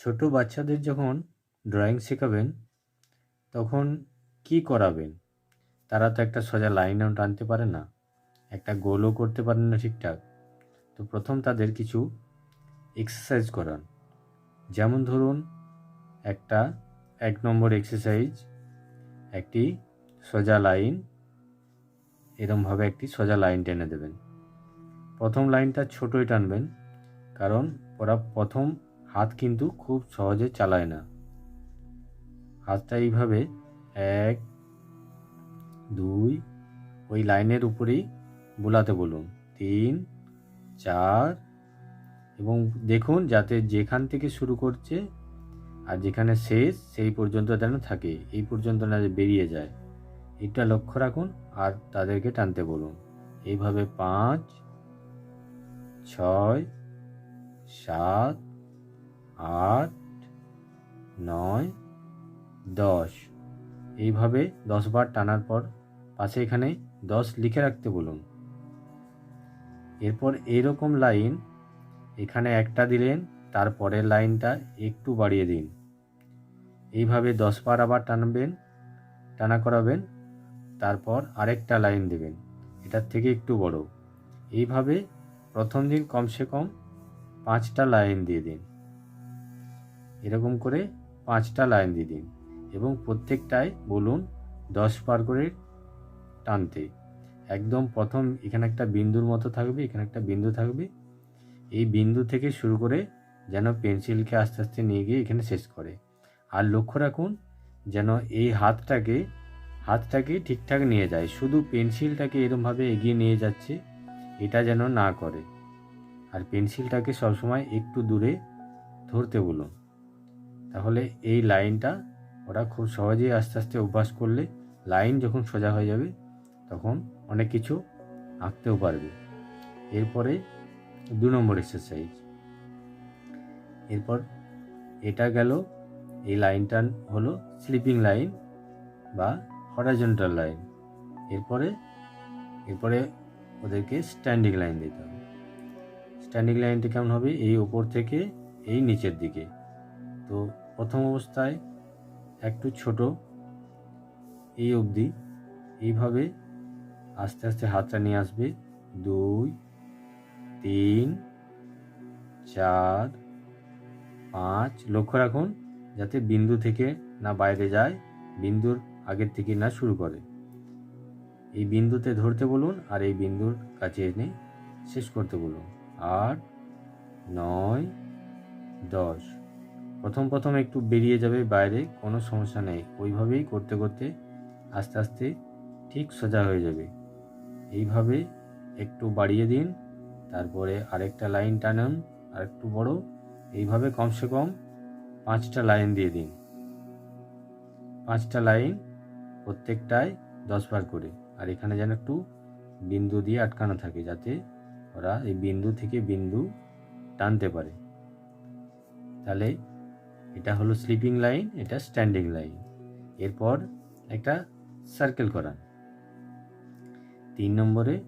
ছোট বাচ্চাদের যখন ড্রয়িং শেখাবেন, তখন কি করাবেন? তারা তো একটা সোজা লাইনও টানতে পারে না, একটা গোলও করতে পারেন না ঠিকঠাক। তো প্রথম তাদের কিছু এক্সারসাইজ করান। যেমন ধরুন, একটা এক নম্বর এক্সারসাইজ একটি সোজা লাইন এরমভাবে একটি সোজা লাইন টেনে দেবেন। প্রথম লাইনটা ছোটোই টানবেন, কারণ ওরা প্রথম হাত কিন্তু খুব সহজে চালায় না। হাতটা এইভাবে এক, দুই, ওই লাইনের উপরেই বোলাতে বলুন। তিন, চার এবং দেখুন যাতে যেখান থেকে শুরু করছে আর যেখানে শেষ, সেই পর্যন্ত যেন থাকে। এই পর্যন্ত না যে বেরিয়ে যায়। এটা লক্ষ্য রাখুন আর তাদেরকে টানতে বলুন। এইভাবে পাঁচ, ছয়, সাত আট, নয়, দশ। এইভাবে দশবার টানার পর পাশে এখানে দশ লিখে রাখতে বলুন। এরপর এইরকম লাইন এখানে একটা দিলেন, তারপরের লাইনটা একটু বাড়িয়ে দিন। এইভাবে দশ বার আবার টানবেন, টানা করাবেন, তারপর আরেকটা লাইন দেবেন। এটার থেকে একটু বড়। এইভাবে প্রথম দিন কমসে কম পাঁচটা লাইন দিয়ে দিন। এরকম করে পাঁচটা লাইন দিয়ে দিন এবং প্রত্যেকটায় বলুন দশ পার করে টানতে। একদম প্রথম এখানে একটা বিন্দুর মতো থাকবে, এখানে একটা বিন্দু থাকবে। এই বিন্দু থেকে শুরু করে যেন পেন্সিলকে আস্তে আস্তে নিয়ে গিয়ে এখানে শেষ করে। আর লক্ষ্য রাখুন যেন এই হাতটাকে হাতটাকে ঠিকঠাক নিয়ে যায়। শুধু পেন্সিলটাকে এরমভাবে এগিয়ে নিয়ে যাচ্ছে, এটা যেন না করে। আর পেন্সিলটাকে সবসময় একটু দূরে ধরতে বলুন। তাহলে এই লাইনটা ওরা খুব সহজেই আস্তে আস্তে অভ্যাস করলে লাইন যখন সোজা হয়ে যাবে, তখন অনেক কিছু আঁকতেও পারবে। এরপরে দু নম্বর এক্সারসাইজ এরপর এটা গেল, এই লাইনটা হলো স্লিপিং লাইন বা হরাজন্টাল লাইন এরপরে এরপরে ওদেরকে স্ট্যান্ডিং লাইন দিতে হবে। স্ট্যান্ডিং লাইনটা কেমন হবে? এই ওপর থেকে এই নিচের দিকে। তো প্রথম অবস্থায় একটু ছোট, এই অবধি। এইভাবে আস্তে আস্তে হাতটা নিয়ে আসবে। দুই, তিন, চার, পাঁচ। লক্ষ্য রাখুন, যাতে বিন্দু থেকে না বাইরে যায়, বিন্দুর আগের থেকে না শুরু করে। এই বিন্দুতে ধরতে বলুন আর এই বিন্দুর কাছে এনে শেষ করতে বলুন। আট, নয়, দশ। প্রথম প্রথম একটু বেরিয়ে যাবে বাইরে, কোনো সমস্যা নেই। ওইভাবেই করতে করতে আস্তে আস্তে ঠিক সোজা হয়ে যাবে। এইভাবে একটু বাড়িয়ে দিন, তারপরে আরেকটা লাইন টানান আর একটু বড়। এইভাবে কমসে কম পাঁচটা লাইন দিয়ে দিন। পাঁচটা লাইন প্রত্যেকটায় দশবার করে। আর এখানে যেন একটু বিন্দু দিয়ে আটকানো থাকে, যাতে ওরা এই বিন্দু থেকে বিন্দু টানতে পারে। তাহলে এটা হলো স্লিপিং লাইন এটা স্ট্যান্ডিং লাইন এরপর একটা সার্কেল করান। তিন নম্বরে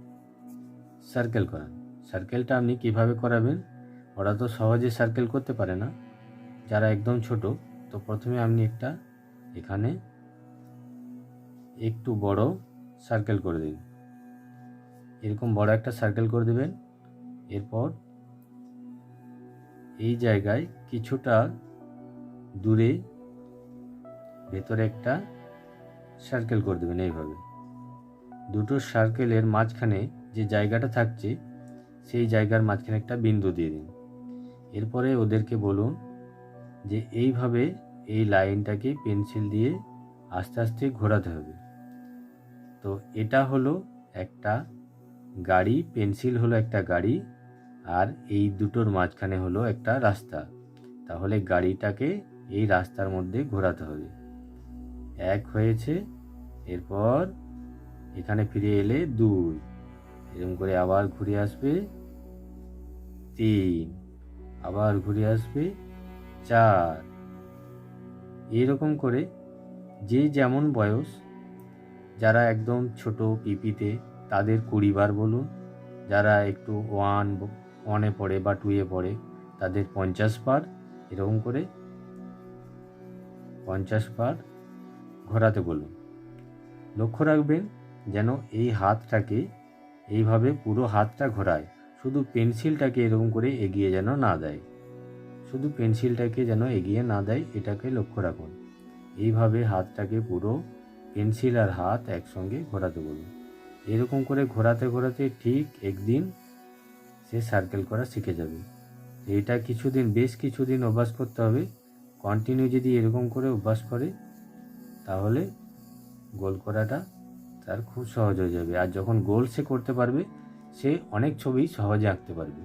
সার্কেল করান। সার্কেলটা আপনি কীভাবে করাবেন? ওরা তো সহজে সার্কেল করতে পারে না। যারা একদম ছোট, তো প্রথমে আপনি একটা এখানে একটু বড় সার্কেল করে দিন। এরকম বড় একটা সার্কেল করে দেবেন। এরপর এই জায়গায় কিছুটা দূরে ভেতরে একটা সার্কেল করে দেবেন এইভাবে। দুটো সার্কেলের মাঝখানে যে জায়গাটা থাকছে, সেই জায়গার মাঝখানে একটা বিন্দু দিয়ে দিন। এরপরে ওদেরকে বলুন যে এইভাবে এই লাইনটাকে পেন্সিল দিয়ে আস্তে আস্তে ঘোরাতে হবে। তো এটা হলো একটা গাড়ি পেন্সিল হলো একটা গাড়ি, আর এই দুটোর মাঝখানে হলো একটা রাস্তা। তাহলে গাড়িটাকে এই রাস্তার মধ্যে ঘোরাতে হবে। এক হয়েছে, এরপর এখানে ফিরে এলে দুই। এরকম করে আবার ঘুরে আসবে তিন। আবার ঘুরে আসবে চার। এইরকম করে যে যেমন বয়স, যারা একদম ছোট পিপিতে, তাদের কুড়ি বার বলুন, যারা একটু ওয়ান, ওয়ানে পড়ে বা টুয়ে পড়ে, তাদের পঞ্চাশ বার, এরকম করে পঞ্চাশ বার ঘোরাতে বলুন। লক্ষ্য রাখবেন যেন এই হাতটাকে এইভাবে পুরো হাতটা ঘোরায়, শুধু পেন্সিলটাকে এরকম করে এগিয়ে যেন না দেয়। শুধু পেন্সিলটাকে যেন এগিয়ে না দেয়, এটাকে লক্ষ্য রাখুন। এইভাবে হাতটাকে পুরো পেন্সিল আর হাত একসঙ্গে ঘোরাতে বলুন। এরকম করে ঘোরাতে ঘোরাতে ঠিক একদিন সে সার্কেল করা শিখে যাবে। এটা কিছুদিন, বেশ কিছুদিন অভ্যাস করতে হবে। কন্টিনিউ যদি এরকম করে অভ্যাস করে, তাহলে গোল করাটা তার খুব সহজ হয়ে যাবে। আর যখন গোল সে করতে পারবে, সে অনেক ছবি সহজে আঁকতে পারবে।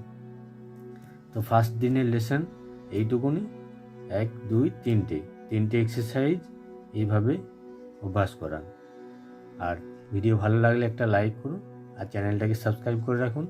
তো ফার্স্ট দিনের লেসন এইটুকুনি। এক, দুই, তিনটে। তিনটে এক্সারসাইজ এইভাবে অভ্যাস করান আর ভিডিও ভালো লাগলে একটা লাইক করুন। আর চ্যানেলটাকে সাবস্ক্রাইব করে রাখুন।